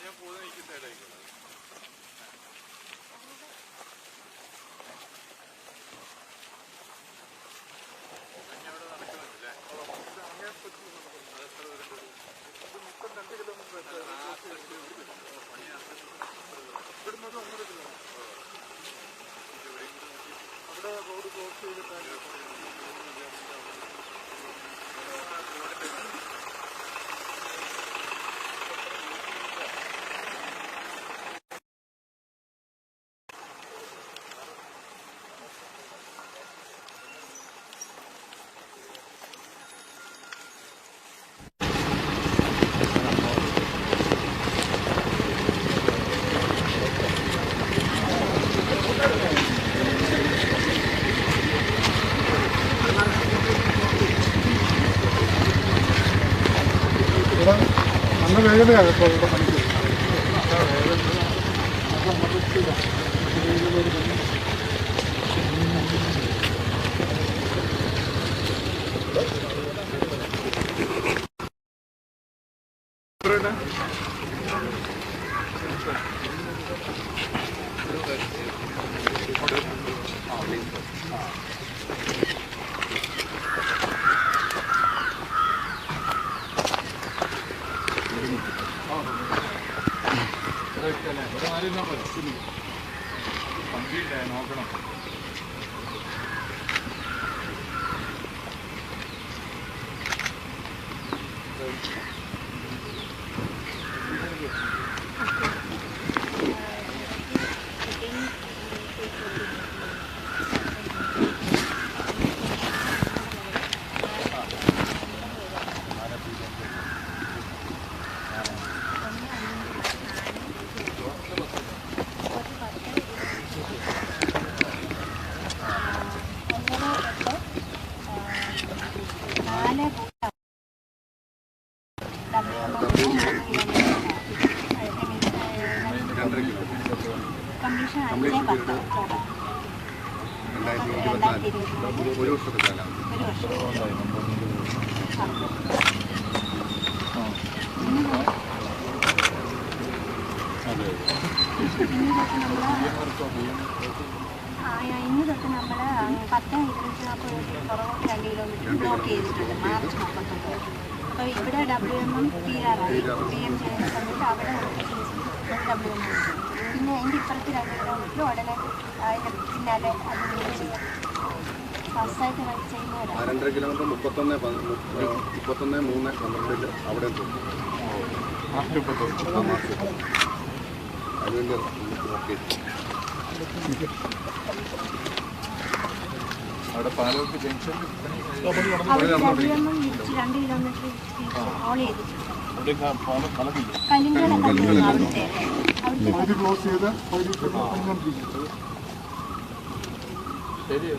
ഞാൻ പോകുന്ന എനിക്ക് സൈഡായിക്കോളാം ദൂരം അവിടെ റോഡ് ക്ലോസ് ചെയ്തിട്ടാണ് നല്ല വേഗതയാണ് ഇപ്പോൾ ഇവിടെ പണിക്ക് നോക്കണം 人才。രണ്ടായിരത്തി ഇരുപത്തിനാല്. ഒരു വർഷത്തെ കാലം. ഒരു വർഷം ആ, ഇന്ന് തൊട്ട് നമ്മൾ പത്ത് ഇരുന്നൂറ്റി നാൽപ്പത് പുറകോട്ട് രണ്ട് കിലോമീറ്റർ ബ്ലോക്ക് ചെയ്തിട്ടുണ്ട് മാർച്ച് മുപ്പത്തൊമ്പത് അപ്പോൾ ഇവിടെ ഡബ്ല്യു എം എം തീരാറായി പി എം ചെയ്യുന്ന സമയത്ത് അവിടെ ഡബ്ല്യു എം എം പിന്നെ എന്റെ ഇപ്പുറത്ത് രണ്ട് കിലോമീറ്റർ ഉടനെ അതിന്റെ പിന്നാലെ അത് ചെയ്യാം ഫസ്റ്റായിട്ട് റൈഡ് ആ ചെയ്യുന്നവരാണ് രണ്ടര കിലോമീറ്റർ മുപ്പത്തൊന്ന് പ- ആ, മുപ്പത്തൊന്ന് മൂന്ന് പന്ത്രണ്ടിൽ അവിടെ തോന്നും അതിനുവേണ്ടി ഓക്കെ അവിടെ പാലോട്ട് ജംഗ്ഷൻ രണ്ട് കിലോമീറ്റർ ചെയ്തിട്ടുണ്ട്. പകുതി ക്ലോസ് ചെയ്ത് പകുതി പണിഞ്ഞുകൊണ്ടിരിക്കുന്നത് ശരി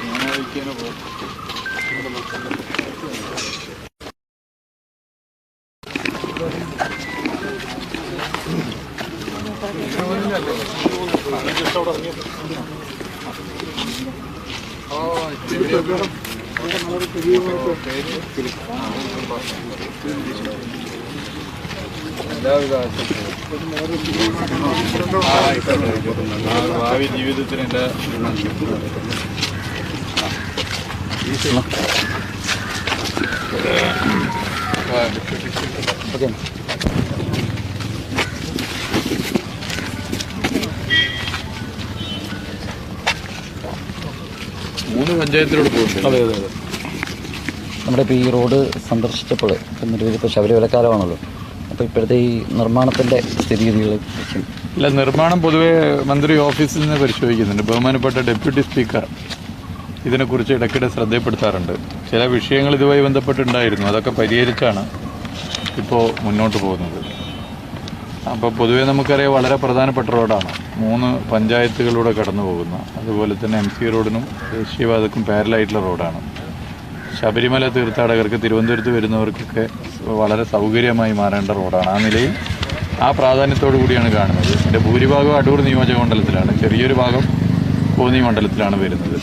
ഞാനായിരിക്കും ഓ ഭാവി ജീവിതത്തിന് എന്റെ മൂന്ന് പഞ്ചായത്തിലൂടെ പോകുന്നുണ്ട് അതെ അതെ അതെ. നമ്മുടെ ഇപ്പോൾ ഈ റോഡ് സന്ദർശിച്ചപ്പോൾ ഇപ്പം നിലവിൽ ഇപ്പോൾ ശബരിമലക്കാലമാണല്ലോ അപ്പോൾ ഇപ്പോഴത്തെ ഈ നിർമ്മാണത്തിന്റെ സ്ഥിതിഗതികളെ കുറിച്ചും അല്ല നിർമ്മാണം പൊതുവേ മന്ത്രി ഓഫീസിൽ നിന്ന് പരിശോധിക്കുന്നുണ്ട്. ബഹുമാനപ്പെട്ട ഡെപ്യൂട്ടി സ്പീക്കർ ഇതിനെക്കുറിച്ച് ഇടയ്ക്കിടെ ശ്രദ്ധപ്പെടുത്താറുണ്ട് ചില വിഷയങ്ങൾ ഇതുമായി ബന്ധപ്പെട്ടുണ്ടായിരുന്നു. അതൊക്കെ പരിഹരിച്ചാണ് ഇപ്പോൾ മുന്നോട്ട് പോകുന്നത്. അപ്പോൾ പൊതുവേ നമുക്കറിയാം വളരെ പ്രധാനപ്പെട്ട റോഡാണ്. മൂന്ന് പഞ്ചായത്തുകളിലൂടെ കടന്നു പോകുന്ന അതുപോലെ തന്നെ എം സി റോഡിനും ദേശീയപാതക്കും പാരലായിട്ടുള്ള റോഡാണ്. ശബരിമല തീർത്ഥാടകർക്ക് തിരുവനന്തപുരത്ത് വരുന്നവർക്കൊക്കെ വളരെ സൗകര്യമായി മാറേണ്ട റോഡാണ്. ആ നിലയിൽ ആ പ്രാധാന്യത്തോടു കൂടിയാണ് കാണുന്നത്. എന്റെ ഭൂരിഭാഗം അടൂർ നിയോജക മണ്ഡലത്തിലാണ്. ചെറിയൊരു ഭാഗം കോന്നി മണ്ഡലത്തിലാണ് വരുന്നത്.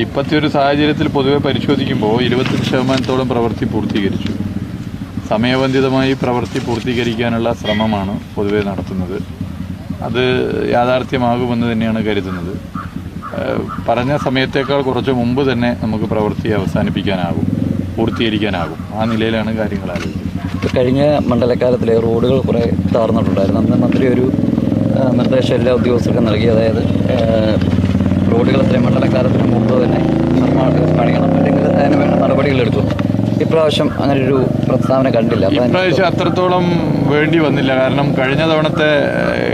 ഇപ്പോഴത്തെ ഒരു സാഹചര്യത്തിൽ പൊതുവെ പരിശോധിക്കുമ്പോൾ ഇരുപത്തഞ്ച് ശതമാനത്തോളം പ്രവൃത്തി പൂർത്തീകരിച്ചു. സമയബന്ധിതമായി പ്രവൃത്തി പൂർത്തീകരിക്കാനുള്ള ശ്രമമാണ് പൊതുവെ നടത്തുന്നത്. അത് യാഥാർത്ഥ്യമാകുമെന്ന് തന്നെയാണ് കരുതുന്നത്. പറഞ്ഞ സമയത്തേക്കാൾ കുറച്ച് മുമ്പ് തന്നെ നമുക്ക് പ്രവൃത്തി അവസാനിപ്പിക്കാനാകും പൂർത്തീകരിക്കാനാകും. ആ നിലയിലാണ് കാര്യങ്ങൾ ആലോചിക്കുന്നത്. കഴിഞ്ഞ മണ്ഡലകാലത്തിലെ റോഡുകൾ കുറേ താർന്നിട്ടുണ്ടായിരുന്നു അന്ന് മന്ത്രി ഒരു നിർദ്ദേശം എല്ലാ ഉദ്യോഗസ്ഥർക്കും നൽകി. അതായത് റോഡുകൾ അത്രയും മണ്ഡലകാലത്തിന് മുമ്പ് തന്നെ പണിയണം അല്ലെങ്കിൽ അതിന് വേണ്ട നടപടികളെടുക്കും ഇപ്രാവശ്യം അങ്ങനെ ഒരു പ്രസ്താവന കണ്ടില്ല. ഇപ്രാവശ്യം അത്രത്തോളം വേണ്ടി വന്നില്ല. കാരണം കഴിഞ്ഞ തവണത്തെ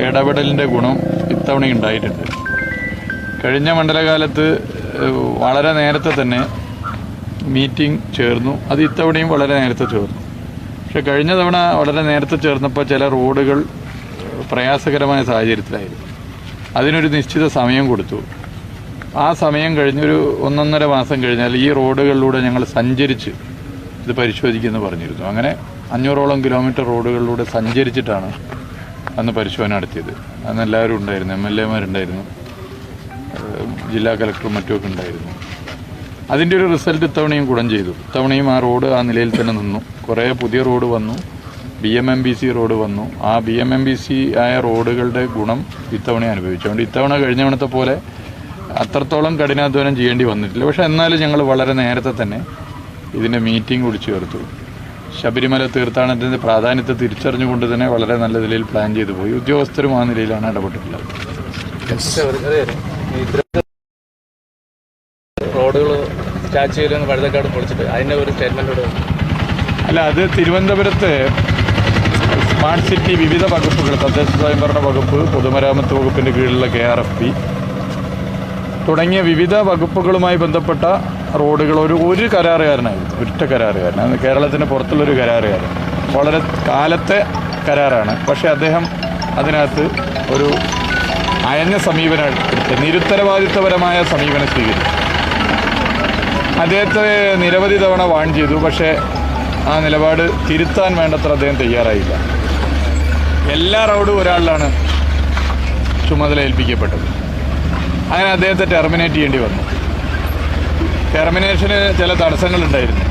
ഇടപെടലിന്റെ ഗുണം ഇത്തവണ ഉണ്ടായിട്ടുണ്ട്. കഴിഞ്ഞ മണ്ഡലകാലത്ത് വളരെ നേരത്തെ തന്നെ മീറ്റിംഗ് ചേർന്നു. അത് ഇത്തവണയും വളരെ നേരത്തെ ചേർന്നു. പക്ഷെ കഴിഞ്ഞ തവണ വളരെ നേരത്തെ ചേർന്നപ്പോൾ ചില റോഡുകൾ പ്രയാസകരമായ സാഹചര്യത്തിലായിരുന്നു. അതിനൊരു നിശ്ചിത സമയം കൊടുത്തു. ആ സമയം കഴിഞ്ഞൊരു ഒന്നൊന്നര മാസം കഴിഞ്ഞാൽ ഈ റോഡുകളിലൂടെ ഞങ്ങൾ സഞ്ചരിച്ച് ഇത് പരിശോധിക്കുമെന്ന് പറഞ്ഞിരുന്നു. അങ്ങനെ അഞ്ഞൂറോളം കിലോമീറ്റർ റോഡുകളിലൂടെ സഞ്ചരിച്ചിട്ടാണ് അന്ന് പരിശോധന നടത്തിയത്. അന്ന് എല്ലാവരും ഉണ്ടായിരുന്നു എം എൽ എമാരുണ്ടായിരുന്നു ജില്ലാ കലക്ടറും മറ്റുമൊക്കെ ഉണ്ടായിരുന്നു. അതിന്റെ ഒരു റിസൾട്ട് ഇത്തവണയും ഗുണം ചെയ്തു. ഇത്തവണയും ആ റോഡ് ആ നിലയിൽ തന്നെ നിന്നു. കുറേ പുതിയ റോഡ് വന്നു. B M M B C road വന്നു. ആ B M M B C ആയ റോഡുകളുടെ ഗുണം ഇത്തവണ അനുഭവിച്ചു. അതുകൊണ്ട് ഇത്തവണ കഴിഞ്ഞവണത്തെ പോലെ അത്രത്തോളം കഠിനാധ്വാനം ചെയ്യേണ്ടി വന്നിട്ടില്ല. പക്ഷേ എന്നാലും ഞങ്ങൾ വളരെ നേരത്തെ തന്നെ ഇതിന്റെ മീറ്റിംഗ് കൂടി ചേർത്തു. ശബരിമല തീർത്ഥാടനത്തിന്റെ പ്രാധാന്യത്തെ തിരിച്ചറിഞ്ഞുകൊണ്ട് തന്നെ വളരെ നല്ല നിലയിൽ പ്ലാൻ ചെയ്തു പോയി. ഉദ്യോഗസ്ഥരും ആ നിലയിലാണ് ഇടപെട്ടിട്ടുള്ളത്. ഒരു അല്ല അത് തിരുവനന്തപുരത്ത് സ്മാർട്ട് സിറ്റി വിവിധ വകുപ്പുകൾ തദ്ദേശ സ്വയംഭരണ വകുപ്പ് പൊതുമരാമത്ത് വകുപ്പിന്റെ കീഴിലുള്ള കെ ആർ എഫ് പി തുടങ്ങിയ വിവിധ വകുപ്പുകളുമായി ബന്ധപ്പെട്ട റോഡുകൾ ഒരു ഒരു കരാറുകാരനായിരുന്നു ഒറ്റ കരാറുകാരനാണ് കേരളത്തിന് പുറത്തുള്ളൊരു കരാറുകാരൻ. വളരെ കാലത്തെ കരാറാണ്. പക്ഷേ അദ്ദേഹം അതിനകത്ത് ഒരു അയഞ്ഞ സമീപനം എടുത്ത് നിരുത്തരവാദിത്വപരമായ സമീപനം സ്വീകരിച്ചു. അദ്ദേഹത്തെ നിരവധി തവണ വാൺ ചെയ്തു പക്ഷേ ആ നിലപാട് തിരുത്താൻ വേണ്ടത്ര അദ്ദേഹം തയ്യാറായില്ല. എല്ലാ റൗഡും ഒരാളിലാണ് ചുമതല ഏൽപ്പിക്കപ്പെട്ടത്. അങ്ങനെ അദ്ദേഹത്തെ ടെർമിനേറ്റ് ചെയ്യേണ്ടി വന്നു. ടെർമിനേഷന് ചില തടസ്സങ്ങളുണ്ടായിരുന്നു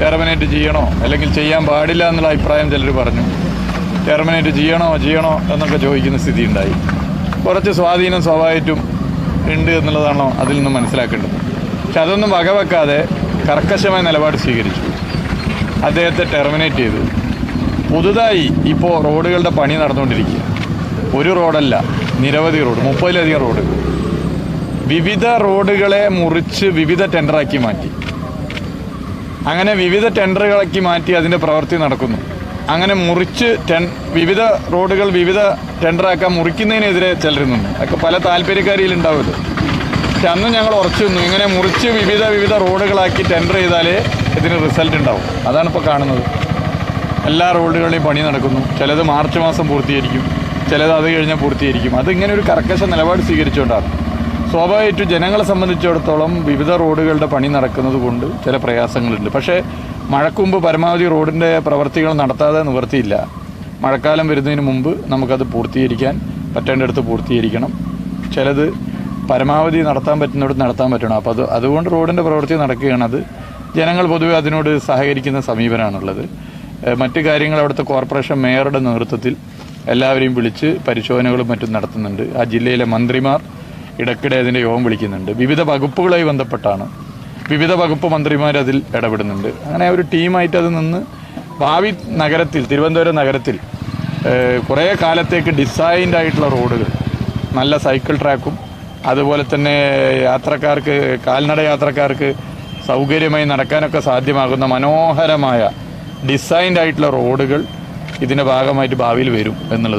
ടെർമിനേറ്റ് ചെയ്യണോ അല്ലെങ്കിൽ ചെയ്യാൻ പാടില്ല എന്നുള്ള അഭിപ്രായം ചിലർ പറഞ്ഞു. ടെർമിനേറ്റ് ചെയ്യണോ ചെയ്യണോ എന്നൊക്കെ ചോദിക്കുന്ന സ്ഥിതി ഉണ്ടായി. കുറച്ച് സ്വാധീനം സ്വാഭാവികമായിട്ടും ഉണ്ട് എന്നുള്ളതാണോ അതിൽ നിന്ന് മനസ്സിലാക്കേണ്ടത്. പക്ഷെ അതൊന്നും വകവെക്കാതെ കർക്കശമായ നിലപാട് സ്വീകരിച്ചു. അദ്ദേഹത്തെ ടെർമിനേറ്റ് ചെയ്തു. പുതുതായി ഇപ്പോൾ റോഡുകളുടെ പണി നടന്നുകൊണ്ടിരിക്കുക. ഒരു റോഡല്ല നിരവധി റോഡ് മുപ്പതിലധികം റോഡുകൾ. വിവിധ റോഡുകളെ മുറിച്ച് വിവിധ ടെൻഡറാക്കി മാറ്റി. അങ്ങനെ വിവിധ ടെൻഡറുകളാക്കി മാറ്റി അതിന്റെ പ്രവൃത്തി നടക്കുന്നു. അങ്ങനെ മുറിച്ച് ടെൻ വിവിധ റോഡുകൾ വിവിധ ടെൻഡറാക്കാൻ മുറിക്കുന്നതിനെതിരെ ചിലരുന്നുണ്ട്. അതൊക്കെ പല താല്പര്യക്കാരിയിലുണ്ടാവുമല്ലോ പക്ഷെ അന്ന് ഞങ്ങൾ ഉറച്ചു നിന്നു. ഇങ്ങനെ മുറിച്ച് വിവിധ വിവിധ റോഡുകളാക്കി ടെൻഡർ ചെയ്താലേ ഇതിന് റിസൾട്ട് ഉണ്ടാവും. അതാണ് ഇപ്പോൾ കാണുന്നത്. എല്ലാ റോഡുകളിലും പണി നടക്കുന്നു. ചിലത് മാർച്ച് മാസം പൂർത്തീകരിക്കും. ചിലത് അത് കഴിഞ്ഞാൽ പൂർത്തീകരിക്കും. അത് ഇങ്ങനെ ഒരു കർക്കശ നിലപാട് സ്വീകരിച്ചുകൊണ്ടാണ്. സ്വാഭാവികമായിട്ടും ജനങ്ങളെ സംബന്ധിച്ചിടത്തോളം വിവിധ റോഡുകളുടെ പണി നടക്കുന്നത് കൊണ്ട് ചില പ്രയാസങ്ങളുണ്ട്. പക്ഷേ മഴക്കുമ്പ് പരമാവധി റോഡിന്റെ പ്രവർത്തികൾ നടത്താതെ നിവർത്തിയില്ല. മഴക്കാലം വരുന്നതിന് മുമ്പ് നമുക്കത് പൂർത്തീകരിക്കാൻ പറ്റേണ്ടടുത്ത് പൂർത്തീകരിക്കണം. ചിലത് പരമാവധി നടത്താൻ പറ്റുന്നിടത്ത് നടത്താൻ പറ്റണം. അപ്പോൾ അത് അതുകൊണ്ട് റോഡിന്റെ പ്രവൃത്തി നടക്കുകയാണത് ജനങ്ങൾ പൊതുവെ അതിനോട് സഹകരിക്കുന്ന സമീപനമാണുള്ളത്. മറ്റ് കാര്യങ്ങൾ അവിടുത്തെ കോർപ്പറേഷൻ മേയറുടെ നേതൃത്വത്തിൽ എല്ലാവരെയും വിളിച്ച് പരിശോധനകളും മറ്റും നടത്തുന്നുണ്ട്. ആ ജില്ലയിലെ മന്ത്രിമാർ ഇടയ്ക്കിടെ അതിന്റെ യോഗം വിളിക്കുന്നുണ്ട്. വിവിധ വകുപ്പുകളുമായി ബന്ധപ്പെട്ടാണ്. വിവിധ വകുപ്പ് മന്ത്രിമാർ അതിൽ ഇടപെടുന്നുണ്ട്. അങ്ങനെ ഒരു ടീമായിട്ട് അത് നിന്ന് ഭാവി നഗരത്തിൽ തിരുവനന്തപുരം നഗരത്തിൽ കുറേ കാലത്തേക്ക് ഡിസൈൻഡ് ആയിട്ടുള്ള റോഡുകൾ നല്ല സൈക്കിൾ ട്രാക്കും അതുപോലെ തന്നെ യാത്രക്കാർക്ക് കാൽനട യാത്രക്കാർക്ക് സൗകര്യമായി നടക്കാനൊക്കെ സാധ്യമാകുന്ന മനോഹരമായ ഡിസൈൻഡ് ആയിട്ടുള്ള റോഡുകൾ ഇതിന്റെ ഭാഗമായിട്ട് ഭാവിയിൽ വരും എന്നുള്ളത്.